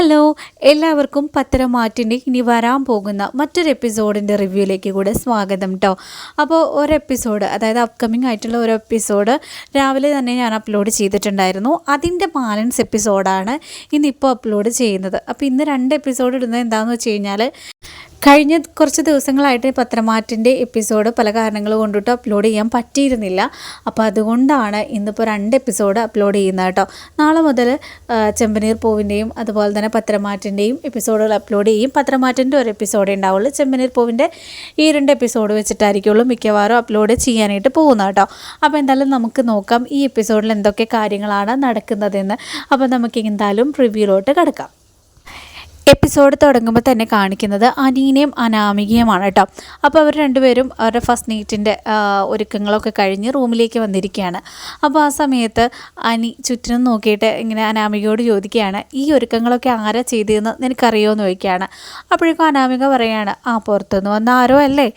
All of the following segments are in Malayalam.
ഹലോ എല്ലാവർക്കും പത്തരമാറ്റിന്റെ ഇനി വരാൻ പോകുന്ന മറ്റൊരു എപ്പിസോഡിന്റെ റിവ്യൂയിലേക്ക് കൂടെ സ്വാഗതം കേട്ടോ അപ്പോൾ ഒരു എപ്പിസോഡ് അതായത് അപ്കമിങ് ആയിട്ടുള്ള ഒരു എപ്പിസോഡ് രാവിലെ തന്നെ ഞാൻ അപ്ലോഡ് ചെയ്തിട്ടുണ്ടായിരുന്നു. അതിന്റെ ബാലൻസ് എപ്പിസോഡാണ് ഇന്നിപ്പോൾ അപ്ലോഡ് ചെയ്യുന്നത്. അപ്പോൾ ഇന്ന് രണ്ട് എപ്പിസോഡ് ഇടുന്നത് എന്താണെന്ന് വെച്ച് കഴിഞ്ഞാൽ കഴിഞ്ഞ കുറച്ച് ദിവസങ്ങളായിട്ട് പത്രമാറ്റിന്റെ എപ്പിസോഡ് പല കാരണങ്ങൾ കൊണ്ടിട്ട് അപ്ലോഡ് ചെയ്യാൻ പറ്റിയിരുന്നില്ല. അപ്പോൾ അതുകൊണ്ടാണ് ഇന്നിപ്പോൾ രണ്ട് എപ്പിസോഡ് അപ്ലോഡ് ചെയ്യുന്നത് കേട്ടോ. നാളെ മുതൽ ചെമ്പനീർ പൂവിന്റെയും അതുപോലെ തന്നെ പത്രമാറ്റിന്റെയും എപ്പിസോഡുകൾ അപ്ലോഡ് ചെയ്യും. പത്രമാറ്റിന്റെ ഒരു എപ്പിസോഡേ ഉണ്ടാവുള്ളൂ. ചെമ്പനീർ പൂവിന്റെ ഈ രണ്ട് എപ്പിസോഡ് വെച്ചിട്ടായിരിക്കുള്ളൂ മിക്കവാറും അപ്ലോഡ് ചെയ്യാനായിട്ട് പോകുന്നത് കേട്ടോ. അപ്പോൾ എന്തായാലും നമുക്ക് നോക്കാം ഈ എപ്പിസോഡിൽ എന്തൊക്കെ കാര്യങ്ങളാണ് നടക്കുന്നതെന്ന്. അപ്പോൾ നമുക്ക് എന്തായാലും റിവ്യൂലോട്ട് കിടക്കാം. എപ്പിസോഡ് തുടങ്ങുമ്പോൾ തന്നെ കാണിക്കുന്നത് അനീനയും അനാമികയുമാണ് കേട്ടോ. അപ്പോൾ അവർ രണ്ടുപേരും അവരുടെ ഫസ്റ്റ് നൈറ്റിന്റെ ഒരുക്കങ്ങളൊക്കെ കഴിഞ്ഞ് റൂമിലേക്ക് വന്നിരിക്കുകയാണ്. അപ്പോൾ ആ സമയത്ത് അനി ചുറ്റിനും നോക്കിയിട്ട് ഇങ്ങനെ അനാമികയോട് ചോദിക്കുകയാണ് ഈ ഒരുക്കങ്ങളൊക്കെ ആരാ ചെയ്തതെന്ന് നിനക്കറിയോ? എന്ന് ചോദിക്കുകയാണ്. അപ്പോഴേക്കും അനാമിക പറയുകയാണ് ആ പുറത്തുനിന്ന് വന്ന ആരോ അല്ലേ?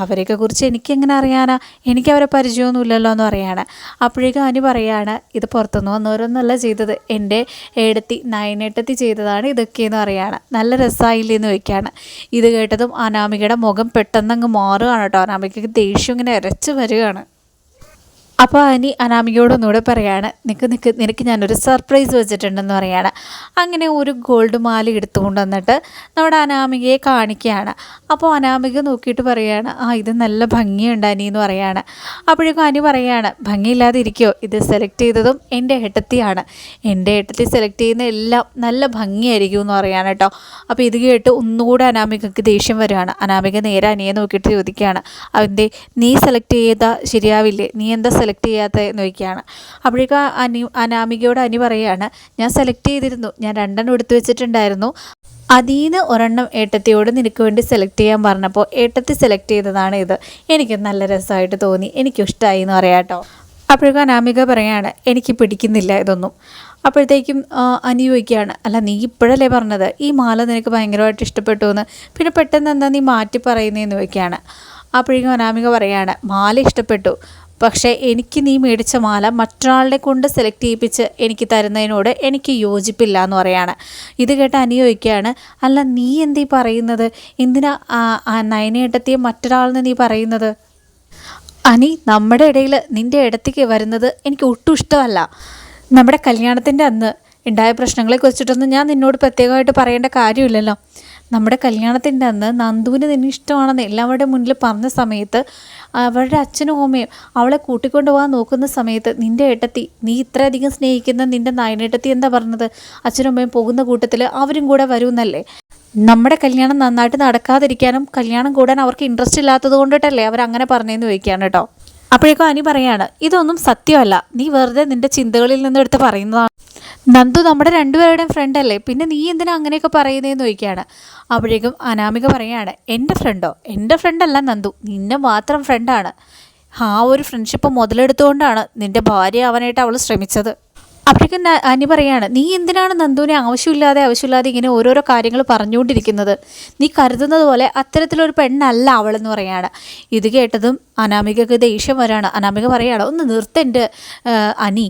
അവരെയൊക്കെ കുറിച്ച് എനിക്കെങ്ങനെ അറിയാനാ? എനിക്ക് അവരെ പരിചയമൊന്നുമില്ലല്ലോ എന്ന് പറയാണ്. അപ്പോഴേക്കും അനി പറയാണ് ഇത് പുറത്തുനിന്ന് വന്നവരൊന്നല്ല ചെയ്തത്. എന്റെ ഏടത്തി നയനേട്ടത്തി ചെയ്തതാണ് ഇതൊക്കെയെന്ന് പറയാണ്. നല്ല രസമായില്ലേ എന്ന് ചോദിക്കുകയാണ് ഇത് കേട്ടതും അനാമികയുടെ മുഖം പെട്ടെന്നങ്ങ് മാറുകയാണ് കേട്ടോ. അനാമികയ്ക്ക് ദേഷ്യം ഇങ്ങനെ ഇരച്ച് വരികയാണ്. അപ്പോൾ അനി അനാമികയോടൊന്നുകൂടെ പറയാണ്. നിനക്ക് നിനക്ക് നിനക്ക് ഞാനൊരു സർപ്രൈസ് വെച്ചിട്ടുണ്ടെന്ന് പറയാണ്. അങ്ങനെ ഒരു ഗോൾഡ് മാല എടുത്തുകൊണ്ട് വന്നിട്ട് നമ്മുടെ അനാമികയെ കാണിക്കുകയാണ്. അപ്പോൾ അനാമിക നോക്കിയിട്ട് പറയാണ് ആ ഇത് നല്ല ഭംഗിയുണ്ട് അനി എന്ന് പറയാണ്. അപ്പോഴേക്കും അനി പറയാണ് ഭംഗിയില്ലാതെ ഇരിക്കുമോ ഇത് സെലക്ട് ചെയ്തതും എന്റെ ഏട്ടത്തിയാണ്. എന്റെ ഏട്ടത്തി സെലക്ട് ചെയ്യുന്ന എല്ലാം നല്ല ഭംഗിയായിരിക്കും എന്ന് പറയാണ് കേട്ടോ. അപ്പോൾ ഇത് കേട്ട് ഒന്നുകൂടെ അനാമികക്ക് ദേഷ്യം വരികയാണ്. അനാമിക നേരെ അനിയെ നോക്കിയിട്ട് ചോദിക്കുകയാണ് അതിന്റെ നീ സെലക്ട് ചെയ്താൽ ശരിയാവില്ലേ? നീ എന്താ സെലക്ട് ചെയ്യാത്തത് ചെയ്യാത്ത നോക്കിയാണ്. അപ്പോഴേക്കും അനി അനാമികയോട് അനി പറയുകയാണ് ഞാൻ സെലക്ട് ചെയ്തിരുന്നു. ഞാൻ രണ്ടെണ്ണം എടുത്തു വെച്ചിട്ടുണ്ടായിരുന്നു. അതീന്ന് ഒരെണ്ണം ഏട്ടത്തിയോട് നിനക്ക് വേണ്ടി സെലക്ട് ചെയ്യാൻ പറഞ്ഞപ്പോൾ ഏട്ടത്തി സെലക്ട് ചെയ്തതാണ് ഇത്. എനിക്ക് നല്ല രസമായിട്ട് തോന്നി. എനിക്കിഷ്ടമായി എന്ന് പറയാം കേട്ടോ. അപ്പോഴേക്കും അനാമിക പറയാണ് എനിക്ക് പിടിക്കുന്നില്ല ഇതൊന്നും. അപ്പോഴത്തേക്കും അനുയോഗിക്കുകയാണ് അല്ല നീ ഇപ്പോഴല്ലേ പറഞ്ഞത്? ഈ മാല നിനക്ക് ഭയങ്കരമായിട്ട് ഇഷ്ടപ്പെട്ടു എന്ന് പിന്നെ പെട്ടെന്ന് എന്താ നീ മാറ്റി പറയുന്നതെന്ന് ചോദിക്കുകയാണ്. അപ്പോഴേക്കും അനാമിക പറയാണ് മാല ഇഷ്ടപ്പെട്ടു. പക്ഷേ എനിക്ക് നീ മേടിച്ച മാല മറ്റൊരാളുടെ കൊണ്ട് സെലക്ട് ചെയ്യിപ്പിച്ച് എനിക്ക് തരുന്നതിനോട് എനിക്ക് യോജിപ്പില്ല എന്ന് പറയാണ്. ഇത് കേട്ട് അനുയോജിക്കുകയാണ് അല്ല നീ എന്തീ പറയുന്നത്? എന്തിനാ നയനേട്ടത്തിയെ മറ്റൊരാളെന്ന് നീ പറയുന്നത്? അനി നമ്മുടെ ഇടയിൽ നിന്റെ ഇടത്തേക്ക് വരുന്നത് എനിക്ക് ഒട്ടും ഇഷ്ടമല്ല. നമ്മുടെ കല്യാണത്തിന്റെ അന്ന് ഉണ്ടായ പ്രശ്നങ്ങളെ കുറിച്ചിട്ടൊന്നും ഞാൻ നിന്നോട് പ്രത്യേകമായിട്ട് പറയേണ്ട കാര്യമില്ലല്ലോ. നമ്മുടെ കല്യാണത്തിന്റെ അന്ന് നന്ദുവിന് നിന്നെ ഇഷ്ടമാണെന്ന് എല്ലാവരുടെ മുന്നിൽ പറഞ്ഞ സമയത്ത് അവരുടെ അച്ഛനും അമ്മയും അവളെ കൂട്ടിക്കൊണ്ടു പോകാൻ നോക്കുന്ന സമയത്ത് നിന്റെ ഏട്ടത്തി നീ ഇത്രയധികം സ്നേഹിക്കുന്ന നിന്റെ നായനേട്ടത്തി എന്താ പറഞ്ഞത്? അച്ഛനും അമ്മയും പോകുന്ന കൂട്ടത്തിൽ അവരും കൂടെ വരുമെന്നല്ലേ? നമ്മുടെ കല്യാണം നന്നായിട്ട് നടക്കാതിരിക്കാനും കല്യാണം കൂടാൻ അവർക്ക് ഇൻട്രസ്റ്റ് ഇല്ലാത്തത് കൊണ്ടിട്ടല്ലേ അവർ അങ്ങനെ പറഞ്ഞതെന്ന് ചോദിക്കുകയാണ് കേട്ടോ. അപ്പോഴേക്കും അനി പറയാണ് ഇതൊന്നും സത്യമല്ല. നീ വെറുതെ നിന്റെ ചിന്തകളിൽ നിന്ന് എടുത്ത് പറയുന്നതാണ്. നന്ദു നമ്മുടെ രണ്ടുപേരുടെയും ഫ്രണ്ട് അല്ലേ? പിന്നെ നീ എന്തിനാ അങ്ങനെയൊക്കെ പറയുന്നതെന്ന് ചോദിക്കുകയാണ്. അപ്പോഴേക്കും അനാമിക പറയാണ് എന്റെ ഫ്രണ്ടോ എന്റെ ഫ്രണ്ടല്ല നന്ദു. നിന്നെ മാത്രം ഫ്രണ്ടാണ് ആ ഒരു ഫ്രണ്ട്ഷിപ്പ് മുതലെടുത്തുകൊണ്ടാണ് നിന്റെ ഭാര്യ ആവാനായിട്ട് അവൾ ശ്രമിച്ചത്. അപ്പോഴേക്കും അനി പറയാണ് നീ എന്തിനാണ് നന്ദുവിനെ ആവശ്യമില്ലാതെ ആവശ്യമില്ലാതെ ഇങ്ങനെ ഓരോരോ കാര്യങ്ങൾ പറഞ്ഞുകൊണ്ടിരിക്കുന്നത്? നീ കരുതുന്നത് പോലെ അത്തരത്തിലൊരു പെണ്ണല്ല അവളെന്ന് പറയാണ്. ഇത് കേട്ടതും അനാമികക്ക് ദേഷ്യം വരാണ്. അനാമിക പറയാണ് ഒന്ന് നിർത്തന്റെ അനി.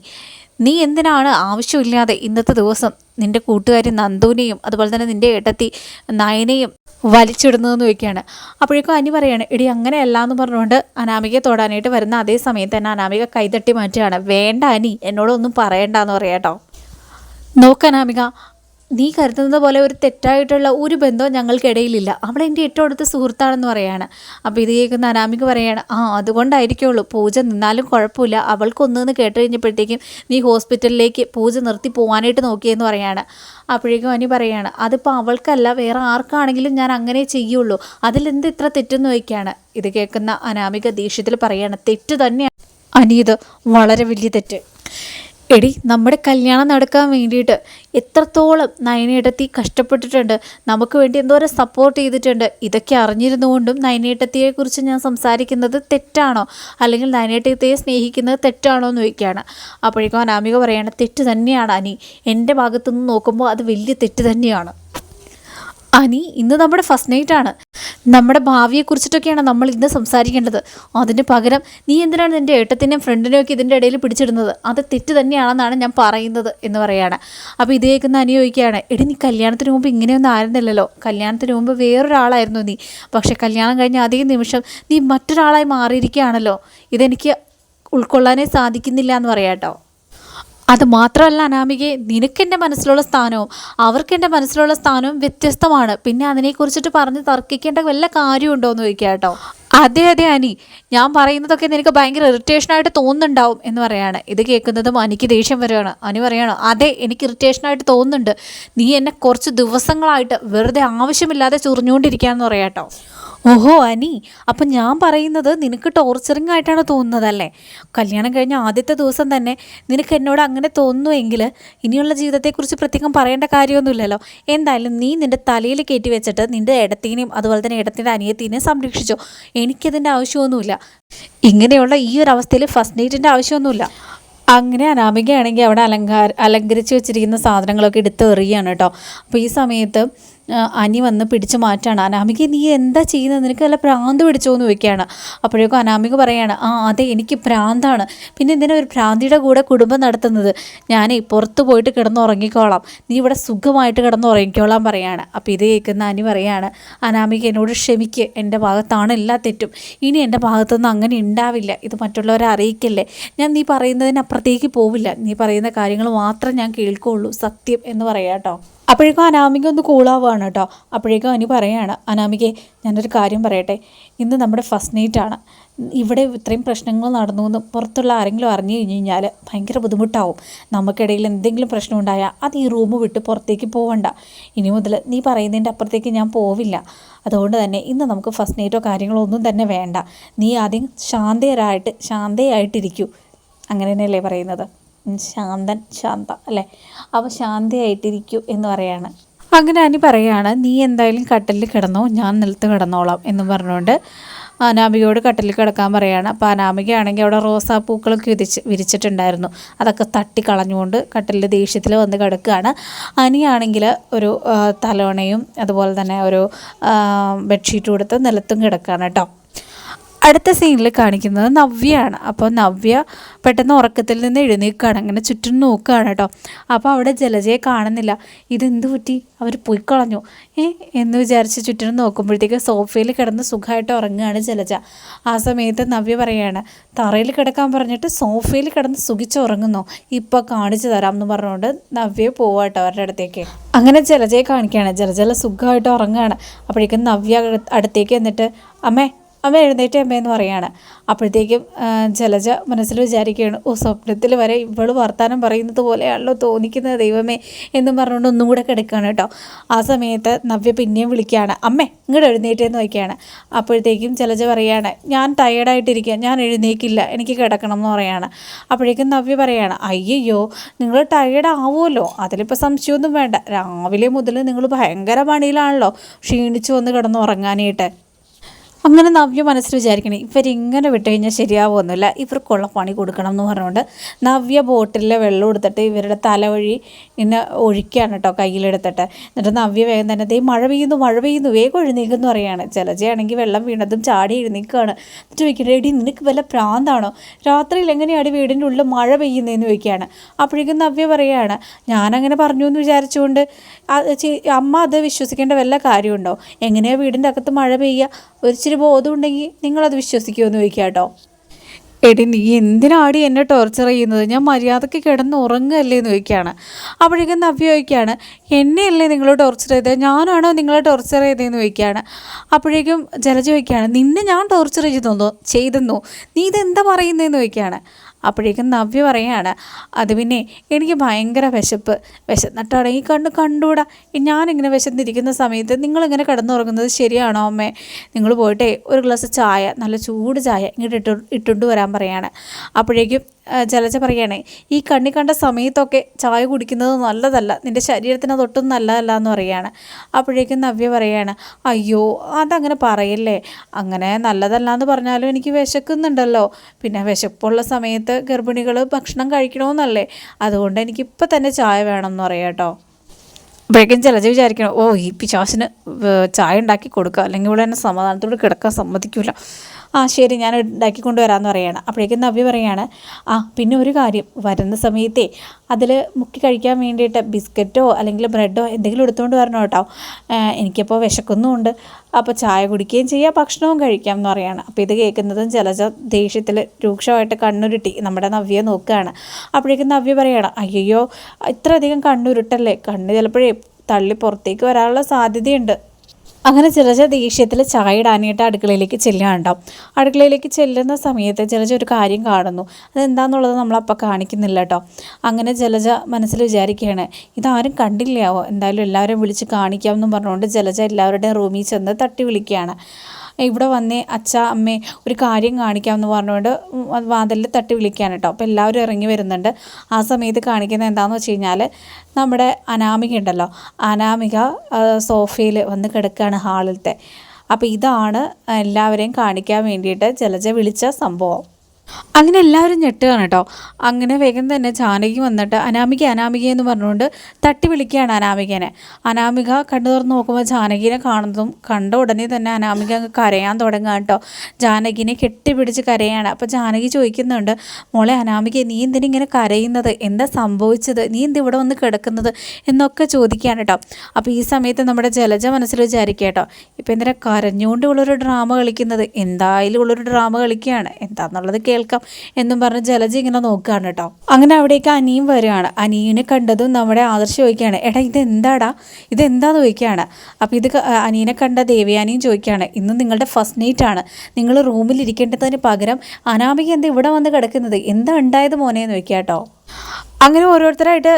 നീ എന്തിനാണ് ആവശ്യമില്ലാതെ ഇന്നത്തെ ദിവസം നിന്റെ കൂട്ടുകാരി നന്ദുവിനെയും അതുപോലെ തന്നെ നിന്റെ ഏട്ടത്തി നയനെയും വലിച്ചിടുന്നതെന്ന് ചോദിക്കുകയാണ്. അപ്പോഴേക്കും അനി പറയാണ് എടി അങ്ങനെയല്ല എന്ന് പറഞ്ഞുകൊണ്ട് അനാമികയെ തൊടാനായിട്ട് വരുന്ന അതേ സമയത്ത് തന്നെ അനാമിക കൈതട്ടി മാറ്റുകയാണ്. വേണ്ട അനി എന്നോടൊന്നും പറയണ്ടെന്ന് പറയാം കേട്ടോ നോക്ക് അനാമിക നീ കരുതുന്നത് പോലെ ഒരു തെറ്റായിട്ടുള്ള ഒരു ബന്ധവും ഞങ്ങൾക്കിടയിലില്ല. അവൾ എന്റെ ഏറ്റവും അടുത്ത സുഹൃത്താണെന്ന് പറയാണ്. അപ്പോൾ ഇത് കേൾക്കുന്ന അനാമിക പറയാണ് ആ അതുകൊണ്ടായിരിക്കുള്ളൂ. പൂജ നിന്നാലും കുഴപ്പമില്ല. അവൾക്കൊന്നെന്ന് കേട്ട് കഴിഞ്ഞപ്പോഴത്തേക്കും നീ ഹോസ്പിറ്റലിലേക്ക് പൂജ നിർത്തി പോകാനായിട്ട് നോക്കിയെന്ന് പറയാണ്. അപ്പോഴേക്കും അനി പറയാണ് അതിപ്പോൾ അവൾക്കല്ല വേറെ ആർക്കാണെങ്കിലും ഞാൻ അങ്ങനെ ചെയ്യുള്ളൂ. അതിലെന്ത് ഇത്ര തെറ്റെന്ന് നോക്കിയാണ് ഇത് കേൾക്കുന്ന അനാമിക ദേഷ്യത്തിൽ പറയാണ് തെറ്റ് തന്നെയാണ് അനി ഇത് വളരെ വലിയ തെറ്റ്. എടി നമ്മുടെ കല്യാണം നടക്കാൻ വേണ്ടിയിട്ട് എത്രത്തോളം നയനേട്ടത്തി കഷ്ടപ്പെട്ടിട്ടുണ്ട്. നമുക്ക് വേണ്ടി എന്തോരം സപ്പോർട്ട് ചെയ്തിട്ടുണ്ട്. ഇതൊക്കെ അറിഞ്ഞിരുന്നുകൊണ്ടും നയനേട്ടത്തിയെക്കുറിച്ച് ഞാൻ സംസാരിക്കുന്നത് തെറ്റാണോ? അല്ലെങ്കിൽ നയനേട്ടത്തിയെ സ്നേഹിക്കുന്നത് തെറ്റാണോ എന്ന് ചോദിക്കുകയാണ്. അപ്പോഴേക്കും അനാമിക പറയാണ് തെറ്റ് തന്നെയാണ് അനി. എന്റെ ഭാഗത്തുനിന്ന് നോക്കുമ്പോൾ അത് വലിയ തെറ്റ് തന്നെയാണ്. അനി ഇന്ന് നമ്മുടെ ഫസ്റ്റ് നൈറ്റ് ആണ്. നമ്മുടെ ഭാവിയെ കുറിച്ചിട്ടൊക്കെയാണ് നമ്മൾ ഇന്ന് സംസാരിക്കേണ്ടത്. അതിന് പകരം നീ എന്തിനാണ് നിന്റെ ഏട്ടത്തിനെയും ഫ്രണ്ടിനെയും ഒക്കെ ഇതിന്റെ ഇടയിൽ പിടിച്ചിടുന്നത്? അത് തെറ്റ് തന്നെയാണെന്നാണ് ഞാൻ പറയുന്നത് എന്ന് പറയാണ്. അപ്പോൾ ഇത് കേൾക്കുന്ന അനി ചോദിക്കുകയാണ് എടി നീ കല്യാണത്തിന് മുമ്പ് ഇങ്ങനെയൊന്നും ആയിരുന്നില്ലല്ലോ? കല്യാണത്തിന് മുമ്പ് വേറൊരാളായിരുന്നു നീ. പക്ഷേ കല്യാണം കഴിഞ്ഞ അധികം നിമിഷം നീ മറ്റൊരാളായി മാറിയിരിക്കുകയാണല്ലോ. ഇതെനിക്ക് ഉൾക്കൊള്ളാനേ സാധിക്കുന്നില്ല എന്ന് പറയാട്ടോ. അത് മാത്രമല്ല അനാമികയെ നിനക്കെന്റെ മനസ്സിലുള്ള സ്ഥാനവും അവർക്കെന്റെ മനസ്സിലുള്ള സ്ഥാനവും വ്യത്യസ്തമാണ്. പിന്നെ അതിനെക്കുറിച്ചിട്ട് പറഞ്ഞ് തർക്കിക്കേണ്ട വല്ല കാര്യമുണ്ടോ എന്ന് ചോദിക്കുക കേട്ടോ. അതെ അതെ അനി. ഞാൻ പറയുന്നതൊക്കെ നിനക്ക് ഭയങ്കര ഇറിറ്റേഷനായിട്ട് തോന്നുന്നുണ്ടാവും എന്ന് പറയാണ്. ഇത് കേൾക്കുന്നതും അനിക്ക് ദേഷ്യം വരികയാണ്. അനി പറയാണ് അതെ എനിക്ക് ഇറിറ്റേഷനായിട്ട് തോന്നുന്നുണ്ട്. നീ എന്നെ കുറച്ച് ദിവസങ്ങളായിട്ട് വെറുതെ ആവശ്യമില്ലാതെ ചൊറിഞ്ഞുകൊണ്ടിരിക്കുകയെന്ന് പറയാട്ടോ ഓഹോ അനി അപ്പം ഞാൻ പറയുന്നത് നിനക്ക് ടോർച്ചറിങ് ആയിട്ടാണ് തോന്നുന്നതല്ലേ? കല്യാണം കഴിഞ്ഞ ആദ്യത്തെ ദിവസം തന്നെ നിനക്ക് എന്നോട് അങ്ങനെ തോന്നുന്നുവെങ്കിൽ ഇനിയുള്ള ജീവിതത്തെക്കുറിച്ച് പ്രത്യേകം പറയേണ്ട കാര്യമൊന്നുമില്ലല്ലോ. എന്തായാലും നീ നിന്റെ തലയിൽ കയറ്റി വെച്ചിട്ട് നിന്റെ ഇടത്തിനെയും അതുപോലെ തന്നെ ഇടത്തിന്റെ അനിയത്തിനെയും സംരക്ഷിച്ചോ. എനിക്കതിന്റെ ആവശ്യമൊന്നുമില്ല. ഇങ്ങനെയുള്ള ഈ ഒരു അവസ്ഥയിൽ ഫസ്റ്റ് നൈറ്റിന്റെ ആവശ്യമൊന്നുമില്ല. അങ്ങനെ അനാമികയാണെങ്കിൽ അവിടെ അലങ്കാര അലങ്കരിച്ച് വെച്ചിരിക്കുന്ന സാധനങ്ങളൊക്കെ എടുത്ത് എറിയാണ് കേട്ടോ. അപ്പോൾ ഈ സമയത്ത് അനി വന്ന് പിടിച്ചു മാറ്റാണ്. അനാമിക നീ എന്താ ചെയ്യുന്നത്? നിനക്ക് നല്ല ഭ്രാന്ത് പിടിച്ചോ? എന്ന് ചോദിക്കുകയാണ്. അപ്പോഴേക്കും അനാമിക പറയാണ് ആ അതെ എനിക്ക് പ്രാന്താണ്. പിന്നെ എന്തിനാ ഒരു ഭ്രാന്തിയുടെ കൂടെ കുടുംബം നടത്തുന്നത്? ഞാനേ പുറത്ത് പോയിട്ട് കിടന്നുറങ്ങിക്കോളാം നീ ഇവിടെ സുഖമായിട്ട് കിടന്നുറങ്ങിക്കോളാം പറയാണ് അപ്പോൾ ഇത് കേൾക്കുന്ന അനി പറയാണ് അനാമിക എന്നോട് ക്ഷമിക്ക്. എന്റെ ഭാഗത്താണ് എല്ലാ തെറ്റും. ഇനി എന്റെ ഭാഗത്തുനിന്ന് അങ്ങനെ ഉണ്ടാവില്ല. ഇത് മറ്റുള്ളവരെ അറിയിക്കല്ലേ. ഞാൻ നീ പറയുന്നതിനപ്പുറത്തേക്ക് പോവില്ല. നീ പറയുന്ന കാര്യങ്ങൾ മാത്രം ഞാൻ കേൾക്കുള്ളൂ. സത്യം എന്ന് പറയാം കേട്ടോ. അപ്പോഴേക്കും അനാമിക ഒന്ന് കൂളാവുകയാണ് കേട്ടോ. അപ്പോഴേക്കും അനി പറയാണ് അനാമികെ ഞാനൊരു കാര്യം പറയട്ടെ. ഇന്ന് നമ്മുടെ ഫസ്റ്റ് നൈറ്റ് ആണ്. ഇവിടെ ഇത്രയും പ്രശ്നങ്ങൾ നടന്നു എന്ന് പുറത്തുള്ള ആരെങ്കിലും അറിഞ്ഞു കഴിഞ്ഞ് കഴിഞ്ഞാൽ ഭയങ്കര ബുദ്ധിമുട്ടാവും. നമുക്കിടയിൽ എന്തെങ്കിലും പ്രശ്നം ഉണ്ടായാൽ അത് ഈ റൂം വിട്ട് പുറത്തേക്ക് പോവണ്ട. ഇനി മുതൽ നീ പറയുന്നതിന്റെ അപ്പുറത്തേക്ക് ഞാൻ പോവില്ല. അതുകൊണ്ട് തന്നെ ഇന്ന് നമുക്ക് ഫസ്റ്റ് നൈറ്റോ കാര്യങ്ങളോ ഒന്നും തന്നെ വേണ്ട. നീ ആദ്യം ശാന്തരായിട്ട് ശാന്തയായിട്ടിരിക്കൂ. അങ്ങനെ തന്നെയല്ലേ പറയുന്നത്. ശാന്തൻ ശാന്ത അല്ലേ? അപ്പോൾ ശാന്തയായിട്ടിരിക്കൂ എന്ന് പറയാണ്. അങ്ങനെ അനി പറയാണ് നീ എന്തായാലും കട്ടലിൽ കിടന്നോ ഞാൻ നിലത്ത് കിടന്നോളാം എന്ന് പറഞ്ഞുകൊണ്ട് അനാമികയോട് കട്ടിലിൽ കിടക്കാൻ പറയാണ്. അപ്പോൾ അനാമികയാണെങ്കിൽ അവിടെ റോസാപ്പൂക്കളൊക്കെ വിരിച്ച് വിരിച്ചിട്ടുണ്ടായിരുന്നു. അതൊക്കെ തട്ടി കളഞ്ഞുകൊണ്ട് കട്ടിലിൽ ദേഷ്യത്തിൽ വന്ന് കിടക്കുകയാണ്. അനിയാണെങ്കിൽ ഒരു തലോണയും അതുപോലെ തന്നെ ഒരു ബെഡ്ഷീറ്റ് കൊടുത്ത് നിലത്തും കിടക്കുകയാണ് കേട്ടോ. അടുത്ത സീനിൽ കാണിക്കുന്നത് നവ്യയാണ്. അപ്പോൾ നവ്യ പെട്ടെന്ന് ഉറക്കത്തിൽ നിന്ന് എഴുന്നേൽക്കുകയാണ്. അങ്ങനെ ചുറ്റും നോക്കുകയാണ് കേട്ടോ. അപ്പോൾ അവിടെ ജലജയെ കാണുന്നില്ല. ഇതെന്ത് പറ്റി? അവർ പോയി കളഞ്ഞു. ഏ എന്ന് വിചാരിച്ച് ചുറ്റിനും നോക്കുമ്പോഴത്തേക്ക് സോഫയിൽ കിടന്ന് സുഖമായിട്ട് ഉറങ്ങുകയാണ് ജലജ. ആ സമയത്ത് നവ്യ പറയാണ് തറയിൽ കിടക്കാൻ പറഞ്ഞിട്ട് സോഫയിൽ കിടന്ന് സുഖിച്ച് ഉറങ്ങുന്നു? ഇപ്പോൾ കാണിച്ചു തരാം എന്ന് പറഞ്ഞുകൊണ്ട് നവ്യ പോവാട്ടോ അവരുടെ അടുത്തേക്ക്. അങ്ങനെ ജലജയെ കാണിക്കുകയാണ്. ജലജല സുഖമായിട്ട് ഉറങ്ങുകയാണ്. അപ്പോഴേക്കും നവ്യ അടുത്തേക്ക് എന്നിട്ട് അമ്മേ അമ്മ എഴുന്നേറ്റ് അമ്മയെന്ന് പറയാണ്. അപ്പോഴത്തേക്കും ജലജ മനസ്സിൽ വിചാരിക്കുകയാണ് ഓ സ്വപ്നത്തിൽ വരെ ഇവൾ വർത്താനം പറയുന്നത് പോലെയാണല്ലോ തോന്നിക്കുന്നത് ദൈവമേ എന്ന് പറഞ്ഞുകൊണ്ട് ഒന്നും കൂടെ കിടക്കുകയാണ് കേട്ടോ. ആ സമയത്ത് നവ്യ പിന്നെയും വിളിക്കുകയാണ് അമ്മേ ഇങ്ങോട്ട് എഴുന്നേറ്റേന്ന് നോക്കിയാണ് അപ്പോഴത്തേക്കും ജലജ പറയാണ് ഞാൻ ടയേർഡായിട്ടിരിക്കുക ഞാൻ എഴുന്നേക്കില്ല എനിക്ക് കിടക്കണം എന്ന് പറയാണ്. അപ്പോഴേക്കും നവ്യ പറയാണ് അയ്യോ നിങ്ങൾ ടയേർഡ് ആവുമല്ലോ അതിലിപ്പോൾ സംശയമൊന്നും വേണ്ട. രാവിലെ മുതൽ നിങ്ങൾ ഭയങ്കര പണിയിലാണല്ലോ ക്ഷീണിച്ചു വന്ന് കിടന്ന് ഉറങ്ങാനായിട്ട്. അങ്ങനെ നവ്യ മനസ്സിൽ വിചാരിക്കണേ ഇവരിങ്ങനെ വിട്ട് കഴിഞ്ഞാൽ ശരിയാവുമൊന്നുമില്ല ഇവർക്കുള്ള പണി കൊടുക്കണം എന്ന് പറഞ്ഞുകൊണ്ട് നവ്യ ബോട്ടിലെ വെള്ളം എടുത്തിട്ട് ഇവരുടെ തലവഴി ഇങ്ങനെ ഒഴിക്കുകയാണ് കേട്ടോ കയ്യിലെടുത്തിട്ട്. എന്നിട്ട് നവ്യ വേഗം തന്നെ ദേ മഴ പെയ്യുന്നു മഴ പെയ്യുന്നു വേഗം എഴുന്നേക്കെന്ന് പറയാണ് ജലജയാണെങ്കിൽ വെള്ളം വീണതും ചാടി എഴുന്നേക്കുകയാണ് എന്നിട്ട് ചോദിക്കട്ടെ എടി നിനക്ക് വല്ല പ്രാന്താണോ? രാത്രിയിൽ എങ്ങനെയാണ് വീടിന്റെ ഉള്ളിൽ മഴ പെയ്യുന്നതെന്ന് ചോദിക്കുകയാണ്. അപ്പോഴേക്കും നവ്യ പറയുകയാണ് ഞാനങ്ങനെ പറഞ്ഞു എന്ന് വിചാരിച്ചുകൊണ്ട് അമ്മ അത് വിശ്വസിക്കേണ്ട വല്ല കാര്യമുണ്ടോ? എങ്ങനെയാണ് വീടിന്റെ അകത്ത് മഴ പെയ്യുക? ഒരു ബോധമുണ്ടെങ്കിൽ നിങ്ങളത് വിശ്വസിക്കുമെന്ന് ചോദിക്കുക കേട്ടോ. എടി നീ എന്തിനാടി എന്നെ ടോർച്ചർ ചെയ്യുന്നത്? ഞാൻ മര്യാദയ്ക്ക് കിടന്ന് ഉറങ്ങുകയല്ലേ എന്ന് ചോദിക്കുകയാണ്. അപ്പോഴേക്കും നവ്യ ചോദിക്കുകയാണ് എന്നെയല്ലേ നിങ്ങൾ ടോർച്ചർ ചെയ്തത് ഞാനാണോ നിങ്ങളെ ടോർച്ചർ ചെയ്തതെന്ന് ചോദിക്കുകയാണ്. അപ്പോഴേക്കും ജലജ ചോദിക്കുകയാണ് നിന്നെ ഞാൻ ടോർച്ചർ ചെയ്തെന്നോ ചെയ്തെന്നോ? നീ ഇതെന്താ പറയുന്നതെന്ന് ചോദിക്കുകയാണ്. അപ്പോഴേക്കും നവ്യ പറയാണ് അത് പിന്നെ എനിക്ക് ഭയങ്കര വിശപ്പ്. വിശന്നിട്ടാണ് ഈ കണ്ട് കണ്ടുകൂടാ ഞാനിങ്ങനെ വിശന്നിരിക്കുന്ന സമയത്ത് നിങ്ങളിങ്ങനെ കിടന്നുറങ്ങുന്നത് ശരിയാണോ അമ്മേ? നിങ്ങൾ പോയിട്ടേ ഒരു ഗ്ലാസ് ചായ നല്ല ചൂട് ചായ ഇങ്ങോട്ട് ഇട്ടു ഇട്ടുകൊണ്ട് വരാൻ പറയാണ്. അപ്പോഴേക്കും ജലജ പറയണേ ഈ കണ്ണി കണ്ട സമയത്തൊക്കെ ചായ കുടിക്കുന്നത് നല്ലതല്ല നിന്റെ ശരീരത്തിന് അതൊട്ടും നല്ലതല്ല എന്ന് പറയാണ്. അപ്പോഴേക്കും നവ്യ പറയാണ് അയ്യോ അതങ്ങനെ പറയല്ലേ? അങ്ങനെ നല്ലതല്ല എന്ന് പറഞ്ഞാലും എനിക്ക് വിശക്കുന്നുണ്ടല്ലോ. പിന്നെ വിശപ്പുള്ള സമയത്ത് ഗർഭിണികൾ ഭക്ഷണം കഴിക്കണമെന്നല്ലേ അതുകൊണ്ട് എനിക്കിപ്പോൾ തന്നെ ചായ വേണം എന്ന് പറയാം കേട്ടോ അപ്പോഴേക്കും ജലജ വിചാരിക്കണം ഓ ഈ പിശാസിന് ചായ ഉണ്ടാക്കി കൊടുക്കുക അല്ലെങ്കിൽ ഇവിടെ എന്നെ സമാധാനത്തോട് കിടക്കാൻ സമ്മതിക്കില്ല ആ ശരി ഞാൻ ഉണ്ടാക്കി കൊണ്ടുവരാമെന്ന് പറയാണ്. അപ്പോഴേക്കും നവ്യ പറയാണ് ആ പിന്നെ ഒരു കാര്യം. വരുന്ന സമയത്തേ അതിൽ മുക്കി കഴിക്കാൻ വേണ്ടിയിട്ട് ബിസ്ക്കറ്റോ അല്ലെങ്കിൽ ബ്രെഡോ എന്തെങ്കിലും എടുത്തുകൊണ്ട് വരണം കേട്ടോ. എനിക്കപ്പോൾ വിശക്കുന്നുമുണ്ട്. അപ്പോൾ ചായ കുടിക്കുകയും ചെയ്യാം ഭക്ഷണവും കഴിക്കാം എന്ന് പറയാണ്. അപ്പോൾ ഇത് കേൾക്കുന്നതും ജലജ ദേഷ്യത്തിൽ രൂക്ഷമായിട്ട് കണ്ണുരുട്ടി നമ്മുടെ നവ്യ നോക്കുകയാണ്. അപ്പോഴേക്കും നവ്യ പറയണം അയ്യോ ഇത്രയധികം കണ്ണുരുട്ടല്ലേ? കണ്ണ് ചിലപ്പോഴേ തള്ളി പുറത്തേക്ക് വരാനുള്ള സാധ്യതയുണ്ട്. അങ്ങനെ ജലജ ദേഷ്യത്തിൽ ചായ ഇടാനായിട്ട് അടുക്കളയിലേക്ക് ചെല്ലുകയുണ്ടാവും അടുക്കളയിലേക്ക് ചെല്ലുന്ന സമയത്ത് ജലജ ഒരു കാര്യം കാണുന്നു. അതെന്താണെന്നുള്ളത് നമ്മളപ്പം കാണിക്കുന്നില്ല കേട്ടോ. അങ്ങനെ ജലജ മനസ്സിൽ വിചാരിക്കുകയാണ് ഇതാരും കണ്ടില്ലാവോ എന്തായാലും എല്ലാവരും വിളിച്ച് കാണിക്കാമെന്നും പറഞ്ഞുകൊണ്ട് ജലജ എല്ലാവരുടെയും റൂമിൽ ചെന്ന് തട്ടി വിളിക്കുകയാണ്. ഇവിടെ വന്നേ അച്ഛ അമ്മേ ഒരു കാര്യം കാണിക്കാമെന്ന് പറഞ്ഞുകൊണ്ട് വാതിലിൽ തട്ടി വിളിക്കാൻ കേട്ടോ. അപ്പോൾ എല്ലാവരും ഇറങ്ങി വരുന്നുണ്ട്. ആ സമയത്ത് കാണിക്കുന്നത് എന്താണെന്ന് വെച്ച് കഴിഞ്ഞാൽ നമ്മുടെ അനാമിക ഉണ്ടല്ലോ. അനാമിക സോഫയിൽ വന്ന് കിടക്കുകയാണ് ഹാളിലത്തെ. അപ്പോൾ ഇതാണ് എല്ലാവരെയും കാണിക്കാൻ വേണ്ടിയിട്ട് ജലജ വിളിച്ച സംഭവം. അങ്ങനെ എല്ലാവരും ഞെട്ടുകയാണ് കേട്ടോ. അങ്ങനെ വേഗം തന്നെ ജാനകി വന്നിട്ട് അനാമിക അനാമിക എന്ന് പറഞ്ഞുകൊണ്ട് തട്ടി വിളിക്കുകയാണ് അനാമികനെ. അനാമിക കണ്ണു തുറന്ന് നോക്കുമ്പോൾ ജാനകിനെ കാണുന്നതും കണ്ട ഉടനെ തന്നെ അനാമിക അങ്ങ് കരയാൻ തുടങ്ങുക കേട്ടോ. ജാനകിനെ കെട്ടിപ്പിടിച്ച് കരയാണ്. അപ്പോൾ ജാനകി ചോദിക്കുന്നുണ്ട് മോളെ അനാമിക നീ എന്തിനാ ഇങ്ങനെ കരയുന്നത്? എന്താ സംഭവിച്ചത്? നീ എന്ത് ഇവിടെ വന്ന് കിടക്കുന്നത്? എന്നൊക്കെ ചോദിക്കുകയാണ് കേട്ടോ. അപ്പോൾ ഈ സമയത്ത് നമ്മുടെ ജലജ മനസ്സിൽ വിചാരിക്കുക കേട്ടോ ഇപ്പം എന്തിനാ കരഞ്ഞുകൊണ്ട് ഉള്ളൊരു ഡ്രാമ കളിക്കുന്നത്? എന്തായാലും ഉള്ളൊരു ഡ്രാമ കളിക്കുകയാണ്. എന്താണെന്നുള്ളത് കേൾക്കാം എന്നും പറഞ്ഞ് ജലജി ഇങ്ങനെ നോക്കുകയാണ് കേട്ടോ. അങ്ങനെ അവിടേക്ക് അനിയും വരികയാണ് അനിയനെ കണ്ടതും നമ്മുടെ ആദർശ് ചോദിക്കുകയാണ് എടാ ഇത് എന്താടാ ഇത് എന്താന്ന് ചോദിക്കുകയാണ്? അപ്പോൾ ഇത് അനിയനെ കണ്ട ദേവയാനിയും ചോദിക്കുകയാണ് ഇന്ന് നിങ്ങളുടെ ഫസ്റ്റ് നൈറ്റ് ആണ്. നിങ്ങൾ റൂമിൽ ഇരിക്കേണ്ടതിന് പകരം അനാമിക എന്താ ഇവിടെ വന്ന് കിടക്കുന്നത്? എന്താ ഉണ്ടായത് മോനെ? എന്ന് ചോദിക്കുക കേട്ടോ. അങ്ങനെ ഓരോരുത്തരായിട്ട്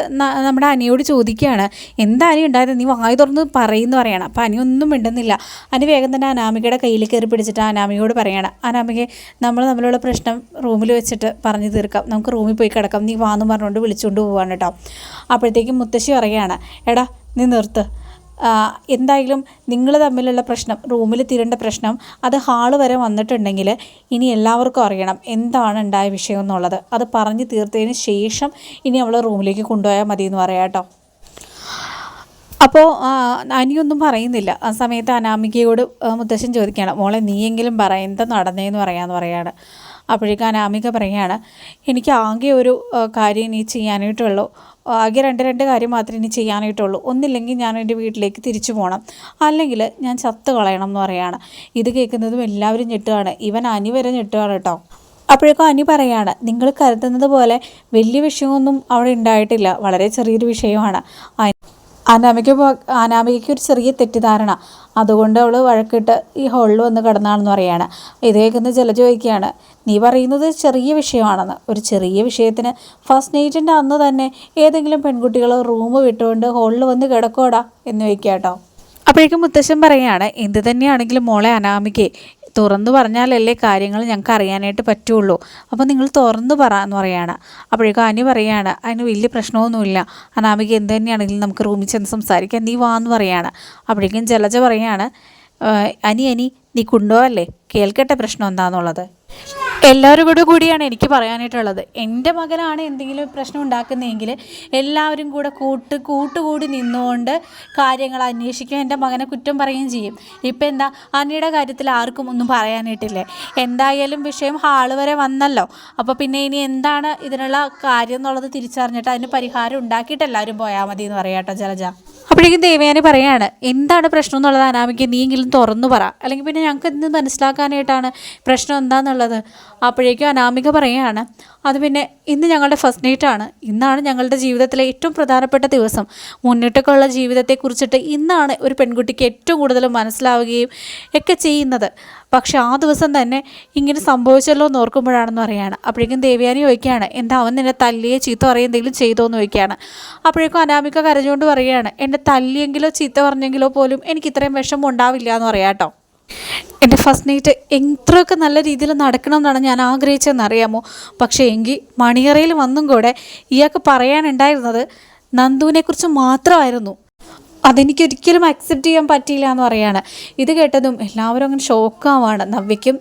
നമ്മുടെ അനിയോട് ചോദിക്കുകയാണ് എന്താ അനി ഉണ്ടായത്? നീ വായി തുറന്ന് പറയുന്നു പറയണം. അപ്പോൾ അനി ഒന്നും മിണ്ടുന്നില്ല. അനി വേഗം തന്നെ അനാമികയുടെ കയ്യിൽ കയറി പിടിച്ചിട്ട് അനാമികയോട് പറയണം അനാമികയെ നമ്മൾ തമ്മിലുള്ള പ്രശ്നം റൂമിൽ വെച്ചിട്ട് പറഞ്ഞു തീർക്കാം. നമുക്ക് റൂമിൽ പോയി കിടക്കാം. നീ വാന്ന് പറഞ്ഞുകൊണ്ട് വിളിച്ചുകൊണ്ട് പോവാണ് കേട്ടോ. അപ്പോഴത്തേക്കും മുത്തശ്ശി പറയുകയാണ് എടാ നീ നിർത്ത്. എന്തായാലും നിങ്ങൾ തമ്മിലുള്ള പ്രശ്നം റൂമിൽ തീരേണ്ട പ്രശ്നം അത് ഹാൾ വരെ വന്നിട്ടുണ്ടെങ്കിൽ ഇനി എല്ലാവർക്കും അറിയണം എന്താണ് ഉണ്ടായ വിഷയം എന്നുള്ളത്. അത് പറഞ്ഞ് തീർത്തതിന് ശേഷം ഇനി അവളെ റൂമിലേക്ക് കൊണ്ടുപോയാൽ മതി എന്ന് പറയാം കേട്ടോ. അപ്പോൾ അനിയൊന്നും പറയുന്നില്ല. ആ സമയത്ത് അനാമികയോട് മുത്തശ്ശൻ ചോദിക്കുകയാണ് മോളെ നീയെങ്കിലും പറ എന്താ നടന്നേന്ന് പറയാമെന്ന് പറയാണ്. അപ്പോഴേക്കും അനാമിക പറയുകയാണ് എനിക്ക് ആകെ ഒരു കാര്യം ഇനി ചെയ്യാനായിട്ടുള്ളൂ. ആകെ രണ്ട് രണ്ട് കാര്യം മാത്രമേ ഇനി ചെയ്യാനായിട്ടുള്ളൂ. ഒന്നില്ലെങ്കിൽ ഞാൻ എന്റെ വീട്ടിലേക്ക് തിരിച്ചു പോകണം അല്ലെങ്കിൽ ഞാൻ ചത്ത് കളയണം എന്ന് പറയുകയാണ്. ഇത് കേൾക്കുന്നതും എല്ലാവരും ഞെട്ടുകയാണ്. ഇവൻ അനി വരെ ഞെട്ടുകയാണ് കേട്ടോ. അപ്പോഴേക്കും അനി പറയാണ് നിങ്ങൾ കരുതുന്നത് പോലെ വലിയ വിഷയമൊന്നും അവിടെ ഉണ്ടായിട്ടില്ല. വളരെ ചെറിയൊരു വിഷയമാണ്. അനാമിക അനാമികയ്ക്ക് ഒരു ചെറിയ തെറ്റിദ്ധാരണ. അതുകൊണ്ട് അവൾ വഴക്കിട്ട് ഈ ഹോളിൽ വന്ന് കിടന്നാണെന്ന് പറയാണ്. ഇത് കേൾക്കുന്ന ജല ചോദിക്കുകയാണ് നീ പറയുന്നത് ചെറിയ വിഷയമാണെന്ന്. ഒരു ചെറിയ വിഷയത്തിന് ഫസ്റ്റ് നൈറ്റിന്റെ അന്ന് തന്നെ ഏതെങ്കിലും പെൺകുട്ടികൾ റൂം വിട്ടുകൊണ്ട് ഹോളിൽ വന്ന് കിടക്കോടാ എന്ന് ചോദിക്കുക കേട്ടോ അപ്പോഴേക്കും മുത്തശ്ശൻ പറയാണ് എന്ത് തന്നെയാണെങ്കിലും മോളെ അനാമികയെ തുറന്നു പറഞ്ഞാലല്ലേ കാര്യങ്ങൾ ഞങ്ങൾക്ക് അറിയാനായിട്ട് പറ്റുള്ളൂ. അപ്പോൾ നിങ്ങൾ തുറന്നു പറ എന്ന് പറയാണ്. അപ്പോഴേക്കും അനി പറയാണ് അതിന് വലിയ പ്രശ്നമൊന്നുമില്ല. അനാമിക എന്ത് തന്നെയാണെങ്കിലും നമുക്ക് റൂമിൽ ചെന്ന് സംസാരിക്കാം. നീ വാ എന്ന് പറയാണ്. അപ്പോഴേക്കും ജലജ പറയാണ് അനി അനി നീ അല്ലേ കേൾക്കട്ടെ പ്രശ്നം എന്താണെന്നുള്ളത് എല്ലാവരും കൂടെ കൂടിയാണ് എനിക്ക് പറയാനായിട്ടുള്ളത്. എന്റെ മകനാണ് എന്തെങ്കിലും പ്രശ്നം ഉണ്ടാക്കുന്നതെങ്കിൽ എല്ലാവരും കൂടെ കൂട്ട് കൂട്ടുകൂടി നിന്നുകൊണ്ട് കാര്യങ്ങൾ അന്വേഷിക്കും എന്റെ മകനെ കുറ്റം പറയുകയും ചെയ്യും. ഇപ്പം എന്താ? അനിയുടെ കാര്യത്തിൽ ആർക്കും ഒന്നും പറയാനായിട്ടില്ലേ. എന്തായാലും വിഷയം ഹാൾ വരെ വന്നല്ലോ. അപ്പോൾ പിന്നെ ഇനി എന്താണ് ഇതിനുള്ള കാര്യം എന്നുള്ളത് തിരിച്ചറിഞ്ഞിട്ട് അതിന് പരിഹാരം ഉണ്ടാക്കിയിട്ട് എല്ലാവരും പോയാൽ മതി എന്ന് പറയാം കേട്ടോ ജലജ. അപ്പോഴേക്കും ദേവയാനി പറയാണ് എന്താണ് പ്രശ്നം എന്നുള്ളത് അനാമിക്ക് നീയെങ്കിലും തുറന്നു പറ. അല്ലെങ്കിൽ പിന്നെ ഞങ്ങൾക്ക് ഇന്ന് മനസ്സിലാക്കാനായിട്ടാണ് പ്രശ്നം എന്താണെന്നുള്ളത് അപ്പോഴേക്കും അനാമിക പറയാണ് അത് പിന്നെ ഇന്ന് ഞങ്ങളുടെ ഫസ്റ്റ് നൈറ്റാണ് ഇന്നാണ് ഞങ്ങളുടെ ജീവിതത്തിലെ ഏറ്റവും പ്രധാനപ്പെട്ട ദിവസം. മുന്നിട്ടൊക്കെയുള്ള ജീവിതത്തെക്കുറിച്ചിട്ട് ഇന്നാണ് ഒരു പെൺകുട്ടിക്ക് ഏറ്റവും കൂടുതൽ മനസ്സിലാവുകയും ഒക്കെ ചെയ്യുന്നത്. പക്ഷെ ആ ദിവസം തന്നെ ഇങ്ങനെ സംഭവിച്ചല്ലോ എന്ന് ഓർക്കുമ്പോഴാണെന്ന് പറയാണ് അപ്പോഴേക്കും ദേവയാനി ചോദിക്കുകയാണ് എന്താ അവൻ നിന്നെ തല്ലിയെ ചീത്ത പറയുക എന്തെങ്കിലും ചെയ്തോ? എന്ന് ചോദിക്കുകയാണ്. അപ്പോഴേക്കും അനാമിക കരഞ്ഞുകൊണ്ട് പറയുകയാണ് എന്നെ തല്ലിയെങ്കിലോ ചീത്ത പറഞ്ഞെങ്കിലോ പോലും എനിക്ക് ഇത്രയും വിഷമം ഉണ്ടാവില്ല എന്ന് പറയാം കേട്ടോ. എന്റെ ഫസ്റ്റ് നൈറ്റ് എത്രയൊക്കെ നല്ല രീതിയിൽ നടക്കണം എന്നാണ് ഞാൻ ആഗ്രഹിച്ചതെന്ന് അറിയാമോ? പക്ഷേ എങ്കിൽ മണിയറയിൽ വന്നും കൂടെ ഇയാൾക്ക് പറയാനുണ്ടായിരുന്നത് നന്ദുവിനെക്കുറിച്ച് മാത്രമായിരുന്നു. അതെനിക്ക് ഒരിക്കലും അക്സെപ്റ്റ് ചെയ്യാൻ പറ്റിയില്ല എന്ന് പറയാണ്. ഇത് കേട്ടതും എല്ലാവരും അങ്ങനെ ഷോക്കാവാണ് നവ്യയ്ക്കും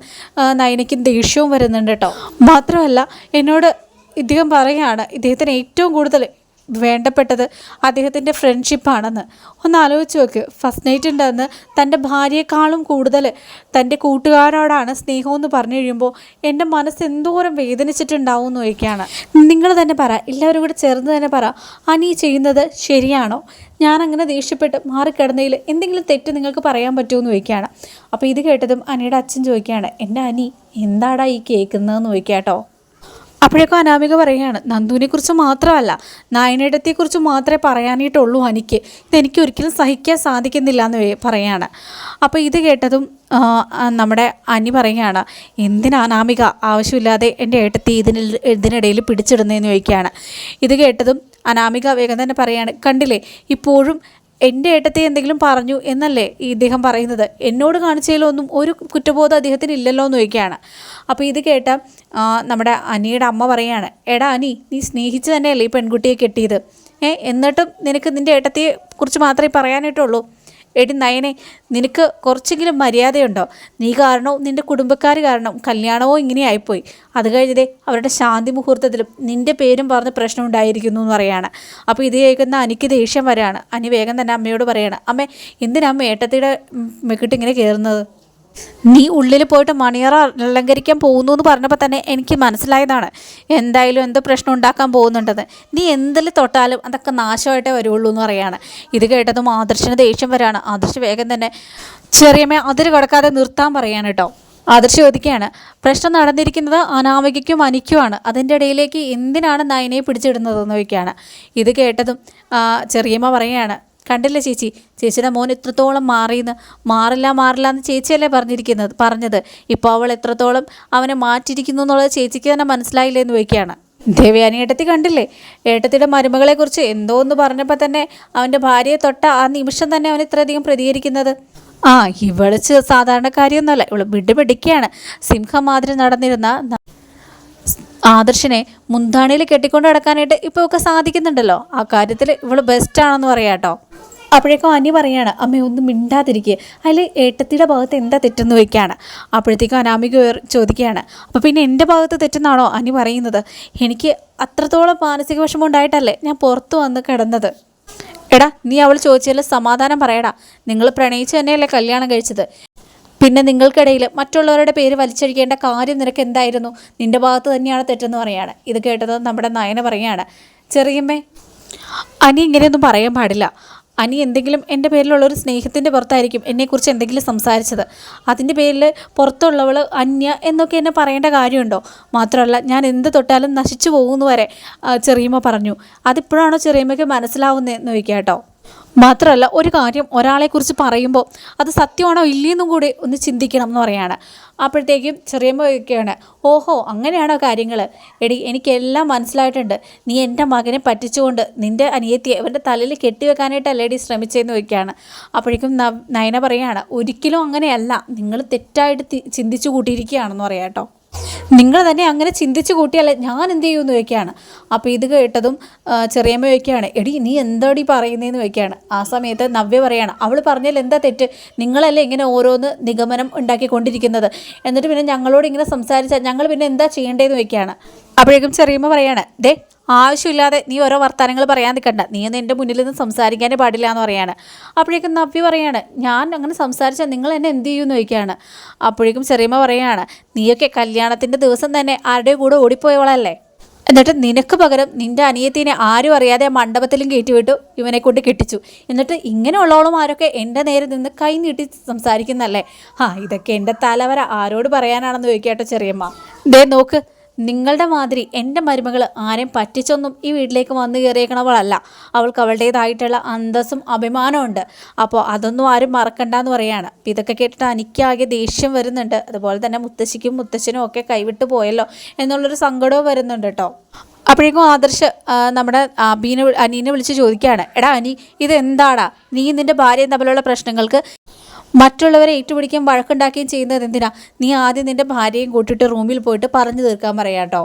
നയനയ്ക്കും ദേഷ്യവും വരുന്നുണ്ട് കേട്ടോ. മാത്രമല്ല എന്നോട് ഇദ്ദേഹം പറയുകയാണ് ഇദ്ദേഹത്തിന് ഏറ്റവും കൂടുതൽ വേണ്ടപ്പെട്ടത് അദ്ദേഹത്തിന്റെ ഫ്രണ്ട്ഷിപ്പാണെന്ന്. ഒന്ന് ആലോചിച്ച് നോക്ക്. ഫസ്റ്റ് നൈറ്റ് ഉണ്ടെന്ന് തന്റെ ഭാര്യയെക്കാളും കൂടുതൽ തന്റെ കൂട്ടുകാരോടാണ് സ്നേഹമെന്ന് പറഞ്ഞു കഴിയുമ്പോൾ എന്റെ മനസ്സ് എന്തോരം വേദനിച്ചിട്ടുണ്ടാവും എന്ന് ചോദിക്കുകയാണ്. നിങ്ങൾ തന്നെ പറ. എല്ലാവരും കൂടെ ചേർന്ന് തന്നെ പറ. അനി ചെയ്യുന്നത് ശരിയാണോ? ഞാൻ അങ്ങനെ ദേഷ്യപ്പെട്ട് മാറിക്കിടന്നതിൽ എന്തെങ്കിലും തെറ്റ് നിങ്ങൾക്ക് പറയാൻ പറ്റുമോ എന്ന് ചോദിക്കുകയാണ്. അപ്പോൾ ഇത് കേട്ടതും അനിയുടെ അച്ഛൻ ചോദിക്കുകയാണ്. എന്റെ അനി എന്താടാ ഈ കേൾക്കുന്നതെന്ന് ചോദിക്കാട്ടോ അപ്പോഴേക്കും അനാമിക പറയുകയാണ് നന്ദുവിനെക്കുറിച്ച് മാത്രമല്ല നായനേടത്തെക്കുറിച്ച് മാത്രമേ പറയാനായിട്ടുള്ളൂ എനിക്ക് ഇതെനിക്ക് ഒരിക്കലും സഹിക്കാൻ സാധിക്കുന്നില്ല എന്ന് പറയുകയാണ്. അപ്പോൾ ഇത് കേട്ടതും നമ്മുടെ അനി പറയുകയാണ് എന്തിനാ അനാമിക ആവശ്യമില്ലാതെ എന്റെ ഏട്ടത്തി ഇതിന് ഇതിനിടയിൽ പിടിച്ചിടുന്നതെന്ന് ചോദിക്കുകയാണ്. ഇത് കേട്ടതും അനാമിക വേഗം തന്നെ പറയാണ് കണ്ടില്ലേ ഇപ്പോഴും എന്റെ ഏട്ടത്തെ എന്തെങ്കിലും പറഞ്ഞു എന്നല്ലേ ഈ ഇദ്ദേഹം പറയുന്നത്? എന്നോട് കാണിച്ചതിലൊന്നും ഒരു കുറ്റബോധം അദ്ദേഹത്തിന് ഇല്ലല്ലോ എന്ന് ചോദിക്കുകയാണ്. അപ്പോൾ ഇത് കേട്ട നമ്മുടെ അനിയുടെ അമ്മ പറയാണ് എടാ അനി നീ സ്നേഹിച്ച് തന്നെയല്ലേ ഈ പെൺകുട്ടിയെ കെട്ടിയത്? ഏ എന്നിട്ടും നിനക്ക് നിന്റെ ഏട്ടത്തെ കുറിച്ച് മാത്രമേ പറയാനായിട്ടുള്ളൂ. എടി നയനെ നിനക്ക് കുറച്ചെങ്കിലും മര്യാദയുണ്ടോ? നീ കാരണവും നിന്റെ കുടുംബക്കാർ കാരണം കല്യാണവും ഇങ്ങനെ ആയിപ്പോയി. അത് കഴിഞ്ഞതേ അവരുടെ ശാന്തി മുഹൂർത്തത്തിലും നിന്റെ പേരും പറഞ്ഞ് പ്രശ്നം ഉണ്ടായിരിക്കുന്നു എന്ന് പറയാണ്. അപ്പോൾ ഇത് കേൾക്കുന്ന അനിക്ക് ദേഷ്യം വരാണ്. അനി വേഗം തന്നെ അമ്മയോട് പറയാണ് അമ്മേ എന്തിനാ അമ്മ ഏട്ടത്തിയുടെ മെക്കിട്ട് ഇങ്ങനെ കയറുന്നത് നീ ഉള്ളിൽ പോയിട്ട് മണിയറ അലങ്കരിക്കാൻ പോകുന്നു എന്ന് പറഞ്ഞപ്പോൾ തന്നെ എനിക്ക് മനസ്സിലായതാണ്. എന്തായാലും എന്ത് പ്രശ്നം ഉണ്ടാക്കാൻ പോകുന്നുണ്ടെന്ന് നീ എന്തിൽ തൊട്ടാലും അതൊക്കെ നാശമായിട്ടേ വരുള്ളൂ എന്ന് പറയാണ്. ഇത് കേട്ടതും ആദർശന് ദേഷ്യം വരാണ്. ആദർശ് വേഗം തന്നെ ചെറിയമ്മ അതിര് കടക്കാതെ നിർത്താൻ പറയാണ് കേട്ടോ ആദർശ് ചോദിക്കുകയാണ്. പ്രശ്നം നടന്നിരിക്കുന്നത് അനാമികയ്ക്കും അനിക്കുമാണ്. അതിന്റെ ഇടയിലേക്ക് എന്തിനാണ് നയനയെ പിടിച്ചിടുന്നതെന്ന് ചോദിക്കുകയാണ്. ഇത് കേട്ടതും ചെറിയമ്മ പറയുകയാണ് കണ്ടില്ലേ ചേച്ചി? ചേച്ചിയുടെ മോൻ എത്രത്തോളം മാറിയെന്ന്? മാറില്ല മാറില്ല എന്ന് ചേച്ചിയല്ലേ പറഞ്ഞിരിക്കുന്നത് പറഞ്ഞത്. ഇപ്പോൾ അവൾ എത്രത്തോളം അവനെ മാറ്റിയിരിക്കുന്നു എന്നുള്ളത് ചേച്ചിക്ക് തന്നെ മനസ്സിലായില്ലേ എന്ന് ചോദിക്കുകയാണ്. ദേവയാനി ഏട്ടത്തി കണ്ടില്ലേ? ഏട്ടത്തിയുടെ മരുമകളെക്കുറിച്ച് എന്തോ എന്ന് പറഞ്ഞപ്പോൾ തന്നെ അവന്റെ ഭാര്യയെ തൊട്ട ആ നിമിഷം തന്നെ അവൻ ഇത്രയധികം പ്രതികരിക്കുന്നത്. ആ ഇവളിച്ച് സാധാരണക്കാരിയൊന്നുമല്ല. ഇവൾ സിംഹം മാതിരി നടന്നിരുന്ന ആദർശിനെ മുന്താണിയിൽ കെട്ടിക്കൊണ്ട് നടക്കാനായിട്ട് ഇപ്പോൾ ഒക്കെ സാധിക്കുന്നുണ്ടല്ലോ. ആ കാര്യത്തിൽ ഇവൾ ബെസ്റ്റാണെന്ന് പറയാട്ടോ അപ്പോഴേക്കും അനി പറയാണ് അമ്മ ഒന്നും മിണ്ടാതിരിക്കുക അതിൽ ഏട്ടത്തിയുടെ ഭാഗത്ത് എന്താ തെറ്റെന്ന് വയ്ക്കുകയാണ് അപ്പോഴത്തേക്കും അനാമിക ചോദിക്കുകയാണ് അപ്പോൾ പിന്നെ എന്റെ ഭാഗത്ത് തെറ്റെന്നാണോ? അനി പറയുന്നത് എനിക്ക് അത്രത്തോളം മാനസിക വിഷമം ഉണ്ടായിട്ടല്ലേ ഞാൻ പുറത്തു വന്ന് കിടന്നത്? എടാ നീ അവൾ ചോദിച്ചതിൽ സമാധാനം പറയടാ. നിങ്ങൾ പ്രണയിച്ച് തന്നെയല്ലേ കല്യാണം കഴിച്ചത്? പിന്നെ നിങ്ങൾക്കിടയിൽ മറ്റുള്ളവരുടെ പേര് വലിച്ചഴിക്കേണ്ട കാര്യം നിനക്ക് എന്തായിരുന്നു? നിന്റെ ഭാഗത്ത് തന്നെയാണ് തെറ്റെന്ന് പറയാണ് ഇത് കേട്ടത് നമ്മുടെ നയന പറയാണ് ചെറിയമ്മേ അനി ഇങ്ങനെയൊന്നും പറയാൻ പാടില്ല. അനി എന്തെങ്കിലും എന്റെ പേരിലുള്ള ഒരു സ്നേഹത്തിന്റെ പുറത്തായിരിക്കും എന്നെക്കുറിച്ച് എന്തെങ്കിലും സംസാരിച്ചത്. അതിന്റെ പേരിൽ പുറത്തുള്ളവൾ അന്യ എന്നൊക്കെ എന്നെ പറയേണ്ട കാര്യമുണ്ടോ? മാത്രമല്ല ഞാൻ എന്ത് തൊട്ടാലും നശിച്ചു പോകുന്നു വരെ ചെറിയമ്മ പറഞ്ഞു. അതിപ്പോഴാണോ ചെറിയമ്മയ്ക്ക് മനസ്സിലാവുന്നതെന്ന് ചോദിക്കാം കേട്ടോ. മാത്രമല്ല ഒരു കാര്യം ഒരാളെക്കുറിച്ച് പറയുമ്പോൾ അത് സത്യമാണോ ഇല്ലയെന്നും കൂടി ഒന്ന് ചിന്തിക്കണം എന്ന് പറയാണ് അപ്പോഴത്തേക്കും ചെറിയമ്മയൊക്കെയാണ് ഓഹോ അങ്ങനെയാണോ കാര്യങ്ങൾ എടി എനിക്കെല്ലാം മനസ്സിലായിട്ടുണ്ട്. നീ എന്റെ മകനെ പറ്റിച്ചുകൊണ്ട് നിന്റെ അനിയത്തിയെ അവന്റെ തലയിൽ കെട്ടിവെക്കാനായിട്ടല്ലേ എടി ശ്രമിച്ചതെന്ന് വയ്ക്കുകയാണ് അപ്പോഴേക്കും നയന പറയുകയാണ് ഒരിക്കലും അങ്ങനെയല്ല. നിങ്ങൾ തെറ്റായിട്ട് ചിന്തിച്ചു കൂട്ടിയിരിക്കുകയാണെന്ന് പറയാം കേട്ടോ. നിങ്ങൾ തന്നെ അങ്ങനെ ചിന്തിച്ചു കൂട്ടിയാലേ ഞാൻ എന്ത് ചെയ്യുമെന്ന് ചോദിക്കുകയാണ്. അപ്പോൾ ഇത് കേട്ടതും ചെറിയമ്മ ചോദിക്കുകയാണ് എടി നീ എന്താടി പറയുന്നതെന്ന് ചോദിക്കുകയാണ്. ആ സമയത്ത് നവ്യ പറയാണ് അവൾ പറഞ്ഞാൽ എന്താ തെറ്റ്? നിങ്ങളല്ലേ ഇങ്ങനെ ഓരോന്ന് നിഗമനം ഉണ്ടാക്കിക്കൊണ്ടിരിക്കുന്നത്? എന്നിട്ട് പിന്നെ ഞങ്ങളോട് ഇങ്ങനെ സംസാരിച്ചാൽ ഞങ്ങൾ പിന്നെ എന്താ ചെയ്യേണ്ടതെന്ന് ചോദിക്കുകയാണ്. അപ്പോഴേക്കും ചെറിയമ്മ പറയാണ് ദേ ആവശ്യമില്ലാതെ നീ ഓരോ വർത്തമാനങ്ങൾ പറയാൻ നിൽക്കണ്ട നീ ഒന്ന് എന്റെ മുന്നിൽ നിന്ന് സംസാരിക്കാനേ പാടില്ല എന്ന് പറയാണ്. അപ്പോഴേക്കും നവ്യ പറയാണ് ഞാൻ അങ്ങനെ സംസാരിച്ചാൽ നിങ്ങൾ എന്നെ എന്ത് ചെയ്യുമെന്ന് ചോദിക്കുകയാണ്. അപ്പോഴേക്കും ചെറിയമ്മ പറയാണ് നീയൊക്കെ കല്യാണത്തിന്റെ ദിവസം തന്നെ ആരുടെ കൂടെ ഓടിപ്പോയവളല്ലേ? എന്നിട്ട് നിനക്ക് പകരം നിന്റെ അനിയത്തിനെ ആരും അറിയാതെ മണ്ഡപത്തിലും കയറ്റിവിട്ടു. ഇവനെ കൊണ്ട് കെട്ടിച്ചു. എന്നിട്ട് ഇങ്ങനെയുള്ളവളും ആരൊക്കെ എന്റെ നേരെ നിന്ന് കൈ നീട്ടി സംസാരിക്കുന്നല്ലേ? ആ ഇതൊക്കെ എന്റെ തലവര ആരോട് പറയാനാണെന്ന് ചോദിക്കട്ടെ ചെറിയമ്മ. ദേ നോക്ക് നിങ്ങളുടെ മാതിരി എന്റെ മരുമകൾ ആരെയും പറ്റിച്ചൊന്നും ഈ വീട്ടിലേക്ക് വന്നു കയറിയേക്കണവളല്ല. അവൾക്ക് അവളുടേതായിട്ടുള്ള അന്തസ്സും അഭിമാനമുണ്ട് അപ്പോൾ അതൊന്നും ആരും മറക്കണ്ടെന്ന് പറയാണ്. അപ്പോൾ ഇതൊക്കെ കേട്ടിട്ട് എനിക്കാകെ ദേഷ്യം വരുന്നുണ്ട്. അതുപോലെ തന്നെ മുത്തശ്ശിക്കും മുത്തശ്ശനും ഒക്കെ കൈവിട്ട് പോയല്ലോ എന്നുള്ളൊരു സങ്കടവും വരുന്നുണ്ട് കേട്ടോ. അപ്പോഴേക്കും ആദർശ് നമ്മുടെ അബീനെ അനീനെ വിളിച്ച് ചോദിക്കുകയാണ്. എടാ അനി ഇത് എന്താടാ നീ നിന്റെ ഭാര്യയും തമ്മിലുള്ള പ്രശ്നങ്ങൾക്ക് മറ്റുള്ളവരെ ഏറ്റുപിടിക്കുകയും വഴക്കുണ്ടാക്കുകയും ചെയ്യുന്നത് എന്തിനാ? നീ ആദ്യം നിന്റെ ഭാര്യയും കൂട്ടിയിട്ട് റൂമിൽ പോയിട്ട് പറഞ്ഞു തീർക്കാൻ പറയാട്ടോ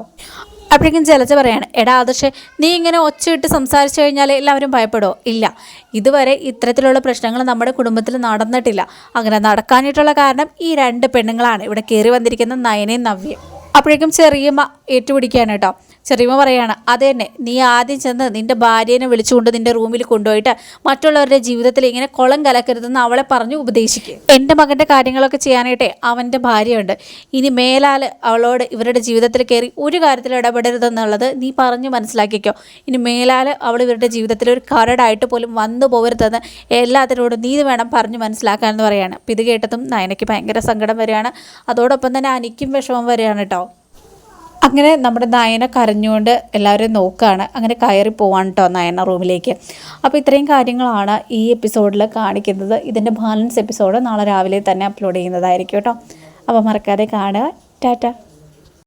അപ്പോഴേക്കും ജലജ പറയാണ് എടാ ആദർശേ നീ ഇങ്ങനെ ഒച്ചയിട്ട് സംസാരിച്ചു കഴിഞ്ഞാൽ എല്ലാവരും ഭയപ്പെടുമോ ഇല്ല. ഇതുവരെ ഇത്തരത്തിലുള്ള പ്രശ്നങ്ങൾ നമ്മുടെ കുടുംബത്തിൽ നടന്നിട്ടില്ല. അങ്ങനെ നടക്കാനായിട്ടുള്ള കാരണം ഈ രണ്ട് പെണ്ണുങ്ങളാണ്. ഇവിടെ കയറി വന്നിരിക്കുന്ന നയനയും നവ്യയും. അപ്പോഴേക്കും ചെറിയമ്മ ഏറ്റുപിടിക്കുകയാണ് കേട്ടോ. ചെറിയമ്മ പറയാണ് അത് തന്നെ നീ ആദ്യം ചെന്ന് നിന്റെ ഭാര്യനെ വിളിച്ചുകൊണ്ട് നിന്റെ റൂമിൽ കൊണ്ടുപോയിട്ട് മറ്റുള്ളവരുടെ ജീവിതത്തിൽ ഇങ്ങനെ കുളം കലക്കരുതെന്ന് അവളെ പറഞ്ഞു ഉപദേശിക്കുക എന്റെ മകന്റെ കാര്യങ്ങളൊക്കെ ചെയ്യാനായിട്ടേ അവന്റെ ഭാര്യയുണ്ട്. ഇനി മേലാൽ അവളോട് ഇവരുടെ ജീവിതത്തിൽ കയറി ഒരു കാര്യത്തിൽ ഇടപെടരുതെന്നുള്ളത് നീ പറഞ്ഞ് മനസ്സിലാക്കിക്കോ. ഇനി മേലാൽ അവൾ ഇവരുടെ ജീവിതത്തിൽ ഒരു കരടായിട്ട് പോലും വന്നു പോകരുതെന്ന് എല്ലാത്തിനോടും നീ വേണം പറഞ്ഞ് മനസ്സിലാക്കാമെന്ന് പറയാണ്. അപ്പം ഇത് കേട്ടതും നയനയ്ക്ക് ഭയങ്കര സങ്കടം വരികയാണ്. അതോടൊപ്പം തന്നെ അനിക്കും വിഷമം വരികയാണ് കേട്ടോ അങ്ങനെ നമ്മുടെ നയന കരഞ്ഞുകൊണ്ട് എല്ലാവരും നോക്കുകയാണ് അങ്ങനെ കയറി പോവാണ് കേട്ടോ നയന റൂമിലേക്ക്. അപ്പോൾ ഇത്രയും കാര്യങ്ങളാണ് ഈ എപ്പിസോഡിൽ കാണിക്കുന്നത്. ഇതിന്റെ ബാലൻസ് എപ്പിസോഡ് നാളെ രാവിലെ തന്നെ അപ്ലോഡ് ചെയ്യുന്നതായിരിക്കും കേട്ടോ അപ്പോൾ മറക്കാതെ കാണുക. ടാറ്റ.